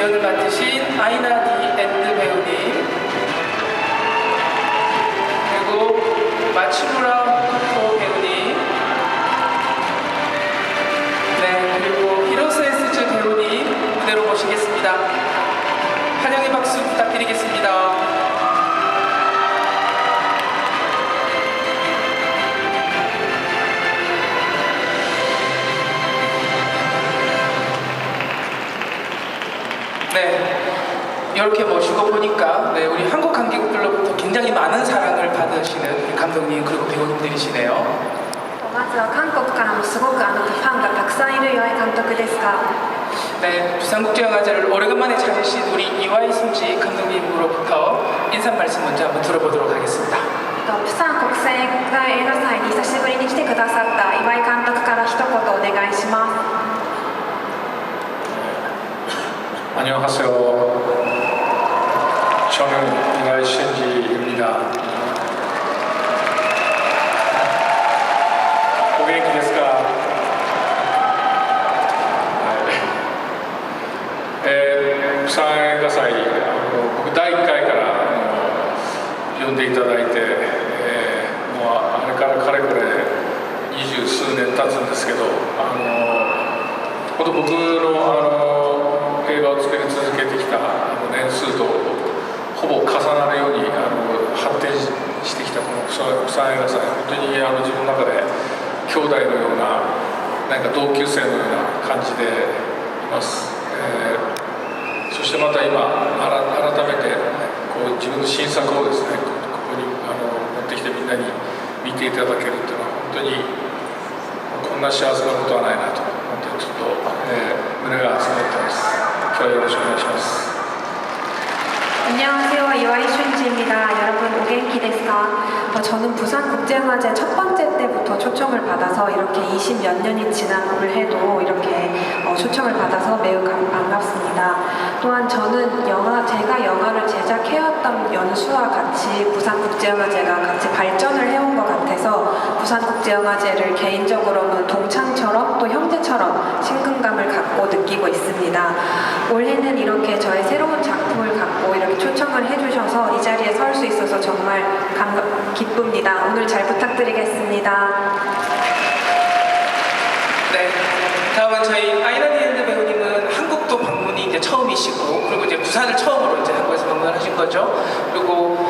주연을 맡으신 아이나디 앤드 배우님 그리고 마츠무라 호토 배우님 네 그리고 히로스 에스즈 배우님 무대로 모시겠습니다. 환영의 박수 부탁드리겠습니다 이렇게 모시고 보니까 네, 우리 한국 관객들로부터 굉장히 많은 사랑을 받으시는 감독님 그리고 배우님들이시네요. まずは韓国からもすごくあのファンがたくさんいる岩井監督ですが 네, 부산국제영화제를 오래간만에 찾으신 우리 이와이 순지 감독님으로부터 인사 말씀 먼저 한번 들어보도록 하겠습니다. とプサン国際映画祭に久しぶりに来てくださった岩井監督から一言お願いします 안녕하세요. 저는 이날 신지입니다. 고객ですか? 에, 부산映画祭あの僕第1回からあの呼んでいただいて、えーもうあれからかれこれ二十数年経つんですけどあの本当僕のあの映画を作り続けてきたあの年数と ほぼ重なるようにあの発展してきたこの釜山映画祭本当にあの自分の中で兄弟のようななんか同級生のような感じでいます、えーそしてまた今改めてこう自分の新作をですねここにあの持ってきてみんなに見ていただけるっていうのは本当にこんな幸せなことはないなと思ってちょっと、えー胸が熱くなってます。今日はよろしくお願いします。 안녕하세요. 이와이 슈지입니다. 여러분 오겐키데스타. 어, 저는 부산국제영화제 첫 번째 때부터 초청을 받아서 이렇게 20몇 년이 지남을 해도 이렇게 어, 초청을 받아서 매우 반갑습니다. 또한 저는 영화 제가 영화를 제작해왔던 연수와 같이 부산국제영화제가 같이 발전을 해온 것 같아서 부산 국제영화제를 개인적으로는 동창처럼 또 형제처럼 친근감을 갖고 느끼고 있습니다. 올해는 이렇게 저의 새로운 작품을 갖고 이렇게 초청을 해주셔서 이 자리에 설 수 있어서 정말 감, 기쁩니다. 오늘 잘 부탁드리겠습니다. 네, 다음은 저희 아이나디엔드 배우님은 한국도 방문이 이제 처음이시고 그리고 이제 부산을 처음으로 이제 한국에서 방문을 하신 거죠. 그리고 뭐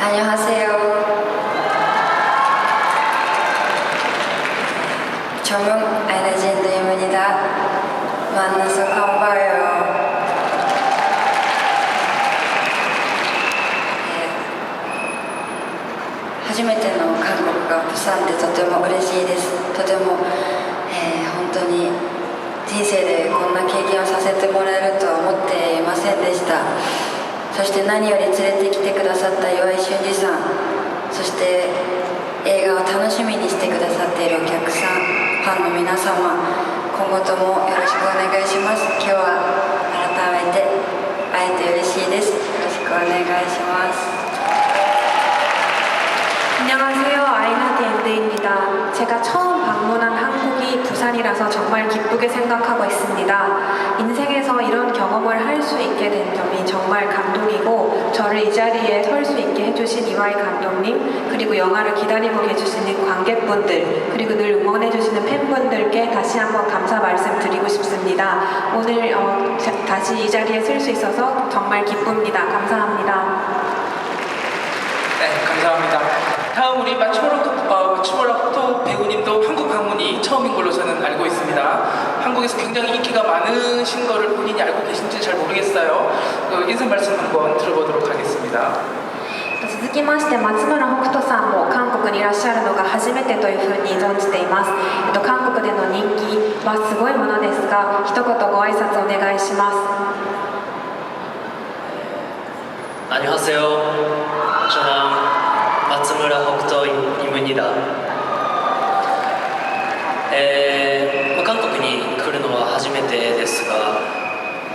안녕하세요. 저는 아이나진드입니다. 만나서 반가워요. 네. 初めての韓国がプサンでとても嬉しいです。とても、えー本当に人生でこんな経験をさせてもらえるとは思っていませんでした。 そして何より連れてきてくださった岩井俊二さんそして映画を楽しみにしてくださっているお客さんファンの皆様今後ともよろしくお願いします今日は改めて会えて嬉しいですよろしくお願いします 안녕하세요. 아이나디 엔드입니다. 제가 처음 방문한 한국이 부산이라서 정말 기쁘게 생각하고 있습니다. 해주신 이와이 감독님 그리고 영화를 기다리고 계시는 관객분들 그리고 늘 응원해주시는 팬분들께 다시 한번 감사 말씀 드리고 싶습니다. 오늘 어, 자- 다시 이 자리에 설 수 있어서 정말 기쁩니다. 감사합니다. 네, 감사합니다. 다음 우리 마츠모로 어, 호토 배우님도 한국 방문이 처음인 걸로 저는 알고 있습니다. 한국에서 굉장히 인기가 많으신 거를 본인이 알고 계신지 잘 모르겠어요. 그 인사 말씀 한번 들어보도록 하겠습니다. 続 続きまして松村北斗さんも韓国にいらっしゃるのが初めてというふうに存じています、えっと、韓国での人気はすごいものですが一言ご挨拶お願いします 안녕하세요. 저는 마츠무라北斗입니다. えーまあ韓国に来るのは初めてですが、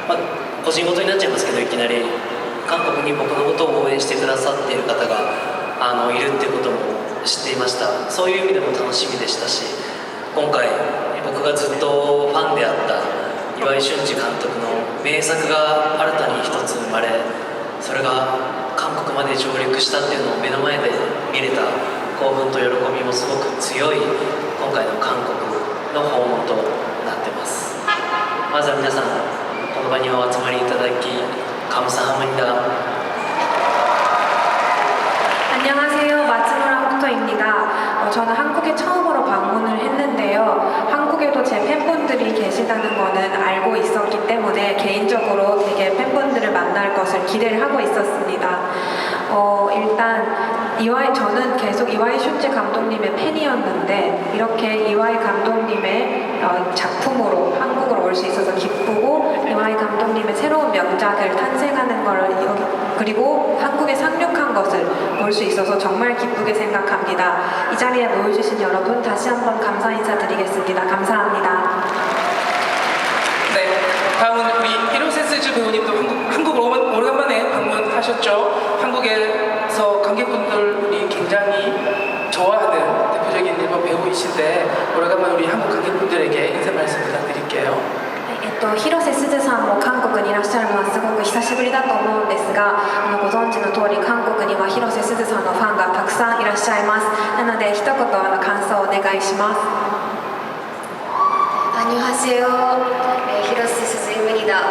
まあ、個人事になっちゃいますけどいきなり 韓国に僕のことを応援してくださっている方があのいるっていうことも知っていました。そういう意味でも楽しみでしたし今回僕がずっとファンであった岩井俊二監督の名作が新たに一つ生まれそれが韓国まで上陸したっていうのを目の前で見れた興奮と喜びもすごく強い今回の韓国の訪問となってます。まずは皆さんこの場にお集まりいただき 감사합니다 안녕하세요. 마츠무라 혁터입니다. 어, 저는 한국에 처음으로 방문을 했는데요. 한국에도 제 팬분들이 계시다는 거는 알고 있었기 때문에 개인적으로 되게 팬분들을 만날 것을 기대를 하고 있었습니다. 어, 일단 이와이 저는 계속 이와이 슈츠 감독님의 팬이었는데 이렇게 이와이 감독님의 어, 작품으로 한국으로 올 수 있어서 기쁘고 이와이 감독님의 새로운 명작을 탄생하는 걸 그리고 한국에 상륙한 것을 볼 수 있어서 정말 기쁘게 생각합니다. 이 자리에 모여주신 여러분 다시 한번 감사 인사드리겠습니다. 감사합니다. 네, 다음은 우리 히로세스즈 배우님도 한국, 오만- 오랜만에 방문하셨죠. 한국에서 관객분들이 굉장히 좋아하는 대표적인 일본 배우이신데 오래간만에 우리 한국 관객분들에게 인사 말씀 부탁드릴게요. えっと、広瀬すずさんも韓国にいらっしゃるのはすごく久しぶりだと思うんですがあのご存知の通り韓国には広瀬すずさんのファンがたくさんいらっしゃいますなので一言あの感想をお願いします 안녕하세요、えー、広瀬すずゆみだ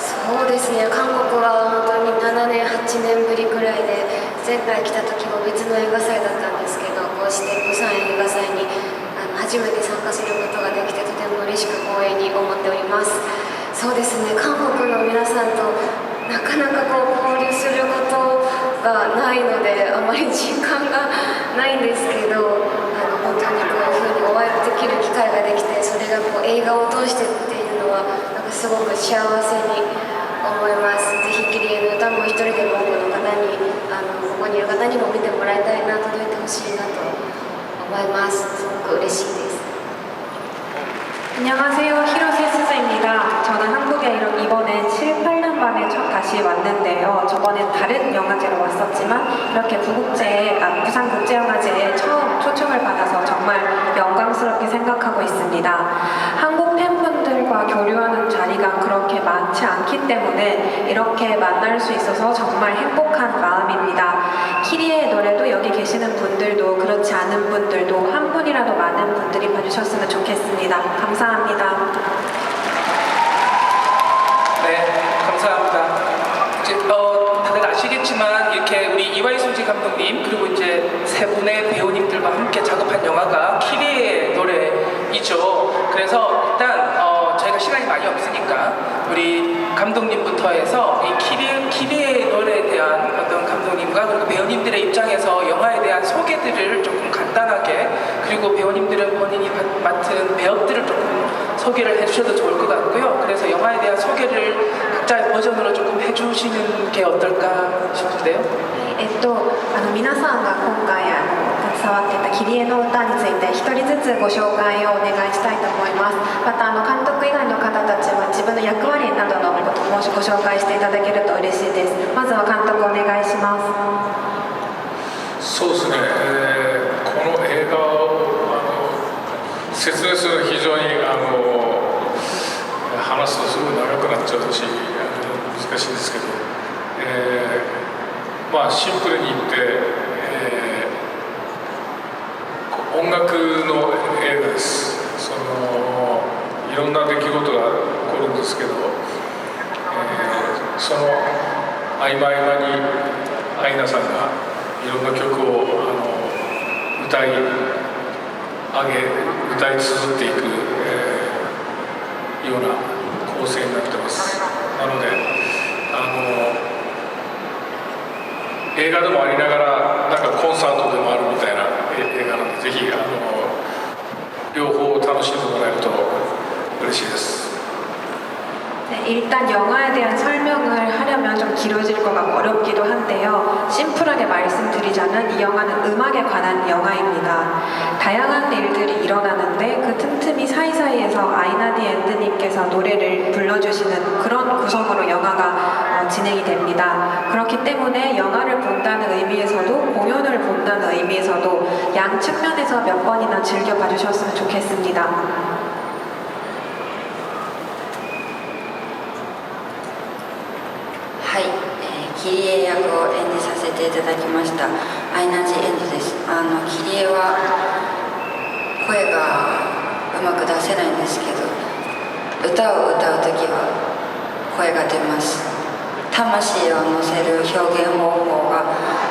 そうですね韓国は本当に7年8年ぶりくらいで前回来た時も別の映画祭だったんですけどこ うして釜山映画祭にあの初めて参加することができてとても嬉しく光栄に思っておりますそうですね。韓国の皆さんとなかなかこう交流することがないのであまり時間がないんですけどあの本当にこういうふうにお会いできる機会ができてそれがこう映画を通してっていうのはなんかすごく幸せに思います。ぜひキリエの歌も一人でも多くの方にあのここにいる方にも見てもらいたいな届いてほしいなと 思いますすごく嬉しいです 안녕하세요. 히로세 스즈입니다. 저는 한국에 이런- 이번에 7, 8년 만에 첫 다시 왔는데요. 저번엔 다른 영화제로 왔었지만 이렇게 부국제에, 아, 부산국제영화제에 처음 초청을 받아서 정말 영광스럽게 생각하고 있습니다. 한국 팬분들과 교류하는 자리가 그렇게 많지 않기 때문에 이렇게 만날 수 있어서 정말 행복한 마음입니다. 키리의 노래도 여기 계시는 분들도 그렇지 않은 분들도 한 분이라도 많은 분들이 봐주셨으면 좋겠습니다. 감사합니다. 네, 감사합니다. 이제 어, 다들 아시겠지만 이렇게 우리 이와이 소지 감독님 그리고 이제 세 분의 배우님들과 함께 작업한 영화가 키리의 노래이죠. 그래서 일단 많이 없으니까 우리 감독님부터 해서 이 키리 키리의 노래에 대한 어떤 감독님과 그리고 배우님들의 입장에서 영화에 대한 소개들을 조금 간단하게 그리고 배우님들은 본인이 맡- 맡은 배역들을 조금 소개를 해주셔도 좋을 것 같고요. 그래서 영화에 대한 소개를 각자의 버전으로 조금 해주시는 게 어떨까 싶은데요. えっと、あの皆さんが今回あの携 わっていた「キリエの歌」について一人ずつご紹介をお願いしたいと思います。またあの監督以外の方たちは自分の役割などのこともご紹介していただけると嬉しいです。まずは監督お願いします。そうですね、えーこの映画をあの説明するの非常にあの話すとすごい長くなっちゃうし難しいですけど、えーまあシンプルに言って、音楽の映画です。そのいろんな出来事が起こるんですけど、えーその合間合間にアイナさんがいろんな曲をあの歌い上げ歌い綴っていく、えーような構成になってます。なのであの映画でもありながらなのでぜひあの両方楽しんでもらえると嬉しいです 네, 일단 영화에 대한 설명을 하려면 좀 길어질 것 같고 어렵기도 한데요. 심플하게 말씀드리자면 이 영화는 음악에 관한 영화입니다. 다양한 일들이 일어나는데 그 틈틈이 사이사이에서 아이나디 앤드님께서 노래를 불러주시는 그런 구성으로 영화가 어, 진행이 됩니다. 그렇기 때문에 영화를 본다는 의미에서도 공연을 본다는 의미에서도 양 측면에서 몇 번이나 즐겨봐 주셨으면 좋겠습니다. はい、えー、キリエ役を演じさせていただきましたアイナ・ジ・エンドですあのキリエは声がうまく出せないんですけど歌を歌う時は声が出ます 魂を乗せる表現方法は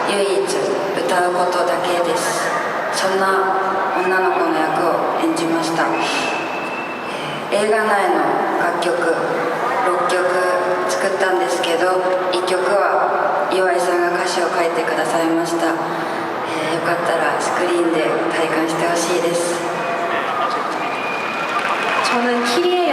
唯一歌うことだけです。そんな女の子の役を演じました。映画内の楽曲6曲作ったんですけど1曲は岩井さんが歌詞を書いてくださいました、えー、よかったらスクリーンで体感してほしいです。저는키리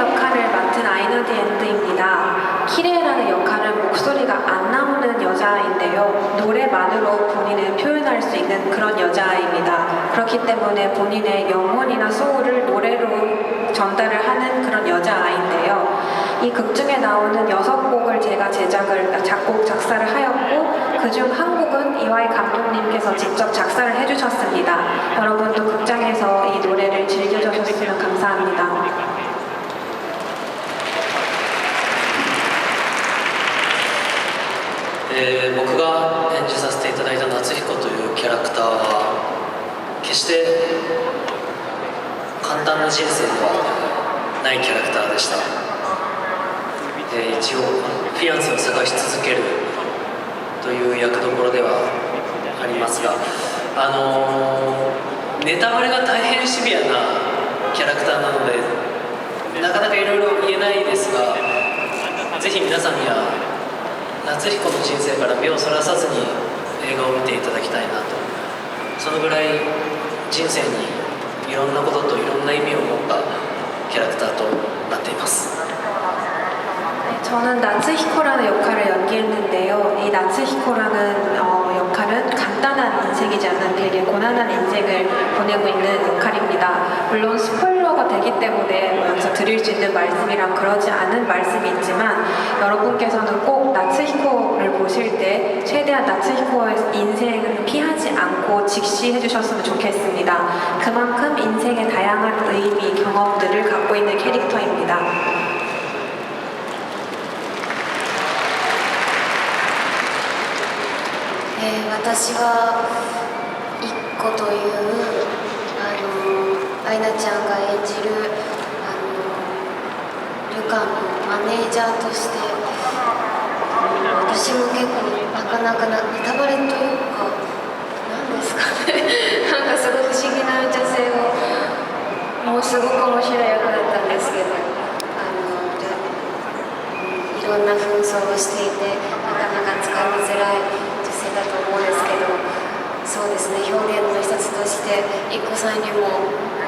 맡은 아이나디 앤드입니다. 키리라는 역할은 목소리가 안 나오는 여자인데요. 노래만으로 본인을 표현할 수 있는 그런 여자입니다. 그렇기 때문에 본인의 영혼이나 소울을 노래로 전달을 하는 그런 여자아이인데요. 이 극 중에 나오는 여섯 곡을 제가 제작을, 작곡, 작사를 하였고, 그중 한 곡은 이와이 감독님께서 직접 작사를 해주셨습니다. 여러분도 극장에서 이 노래를 즐겨 え僕が演じさせていただいた夏彦というキャラクターは決して簡単な人生ではないキャラクターでした、えー一応フィアンセを探し続けるという役どころではありますがあのーネタバレが大変シビアなキャラクターなのでなかなかいろいろ言えないですがぜひ皆さんには夏彦の人生から目をそらさずに映画を見ていただきたいなとそのぐらい人生にいろんなことといろんな意味を持ったキャラクターとなっています 네, 저는 나츠히코라는 역할을 연기했는데요. 이 나츠히코라는 어, 역할은 간단한 인생이지 않은 되게 고난한 인생을 보내고 있는 역할입니다. 물론 스포일러가 되기 때문에 뭐 여기서 드릴 수 있는 말씀이랑 그러지 않은 말씀이 있지만 여러분께서는 꼭 나츠히코를 보실 때 최대한 나츠히코의 인생을 피하지 않고 직시해 주셨으면 좋겠습니다. 그만큼 인생의 다양한 의미, 경험들을 갖고 있는 캐릭터입니다. えー私は一個というあの アイナちゃんが演じるあの旅館のマネージャーとして私も結構なかなかなネタバレというか何ですかね。なんかすごい不思議な女性をもうすごく面白い役だったんですけどあのいろんな紛争をしていてなかなかつかみづらい女性だと思うんですけどそうですね表現の一つとして一個さんにも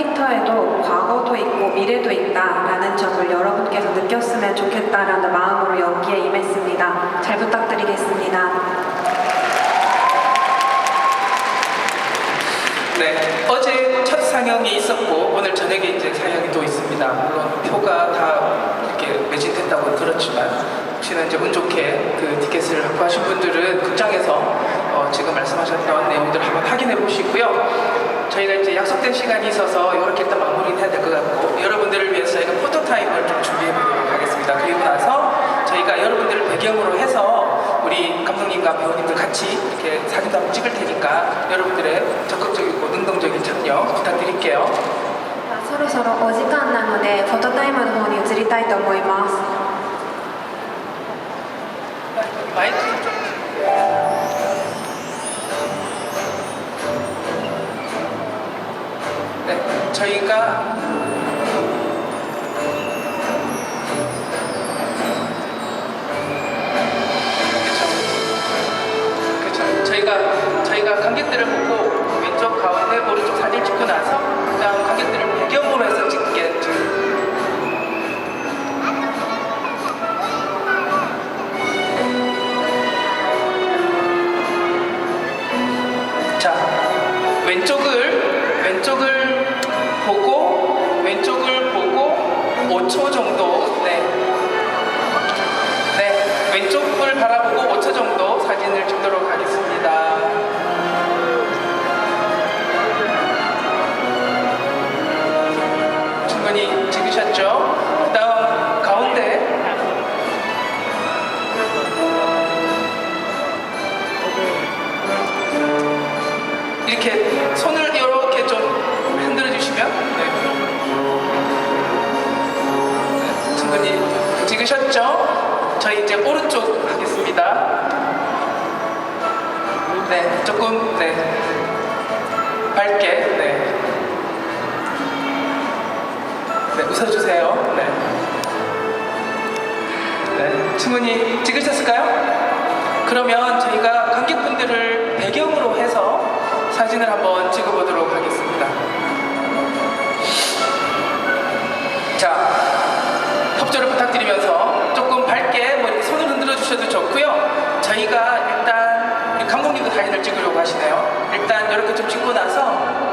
캐릭터에도 과거도 있고 미래도 있다라는 점을 여러분께서 느꼈으면 좋겠다라는 마음으로 연기에 임했습니다. 잘 부탁드리겠습니다. 네, 어제 첫 상영이 있었고 오늘 저녁에 이제 상영이 또 있습니다. 물론 표가 다 이렇게 매진됐다고 그렇지만 혹시나 이제 운 좋게 그 티켓을 확보하신 분들은 극장에서 어, 지금 말씀하셨던 내용들 한번 확인해 보시고요. 저희가 이제 약속된 시간이 있어서 이렇게 일단 마무리를 해야 될 것 같고 여러분들을 위해서 저희가 포토 타임을 좀 준비해 보도록 하겠습니다. 그리고 나서 저희가 여러분들을 배경으로 해서 우리 감독님과 배우님들 같이 이렇게 사진도 한번 찍을 테니까 여러분들의 적극적이고 능동적인 참여 부탁드릴게요. そろそろお時間なのでフォトタイムの方に移りたいと思います 마이크 저희가 그렇죠. 그렇죠. 저희가 저희가 관객들을 보고 왼쪽 가운데 오른쪽 사진 찍고 나서 그다음 관객들을 배경으로 해서 충분히 찍으셨죠? 그 다음 가운데 이렇게 손을 이렇게 좀 흔들어 주시면 네. 네, 충분히 찍으셨죠? 저희 이제 오른쪽 하겠습니다. 네, 조금 네 밝게 웃어주세요. 네. 네, 충분히 찍으셨을까요? 그러면 저희가 관객분들을 배경으로 해서 사진을 한번 찍어보도록 하겠습니다. 자, 협조를 부탁드리면서 조금 밝게 뭐 이렇게 손을 흔들어 주셔도 좋고요. 저희가 일단 감독님도 사진을 찍으려고 하시네요. 일단 이렇게 좀 찍고 나서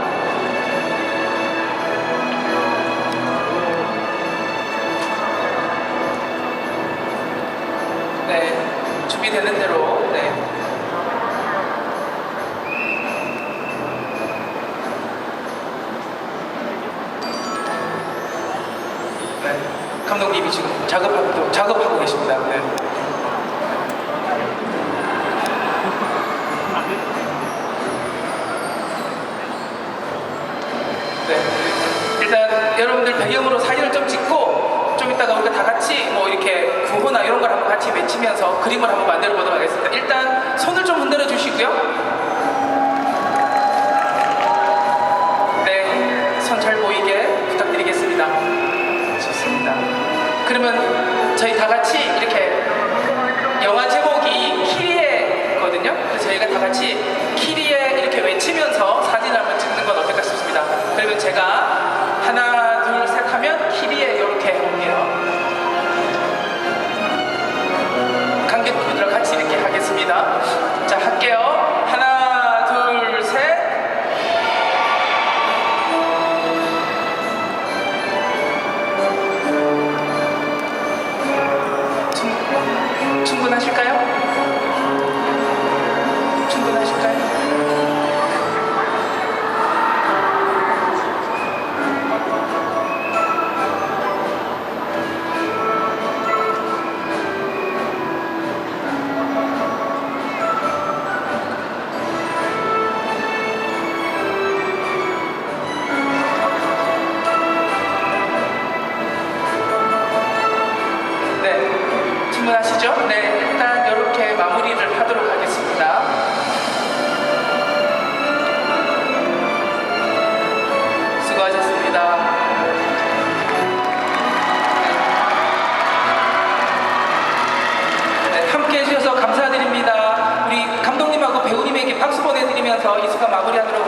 네, 준비되는 대로 네. 네, 감독님이 지금 작업하고 작업하고 계십니다. 네. 네. 일단 여러분들 배경으로 사진을 좀 찍고 좀 이따가 우리가 다 같이 뭐 이렇게 같이 외치면서 그림을 한번 만들어 보도록 하겠습니다. 일단 손을 좀 흔들어 주시고요. 네, 손 잘 보이게 부탁드리겠습니다. 좋습니다. 그러면 저희 다 같이 이렇게 영화 제목이 키리에거든요. 그래서 저희가 다 같이 키리에 이렇게 외치면서 사진을 한번 찍는 건 어떨까 싶습니다. 그러면 제가 들으면서 이 시간 마무리하도록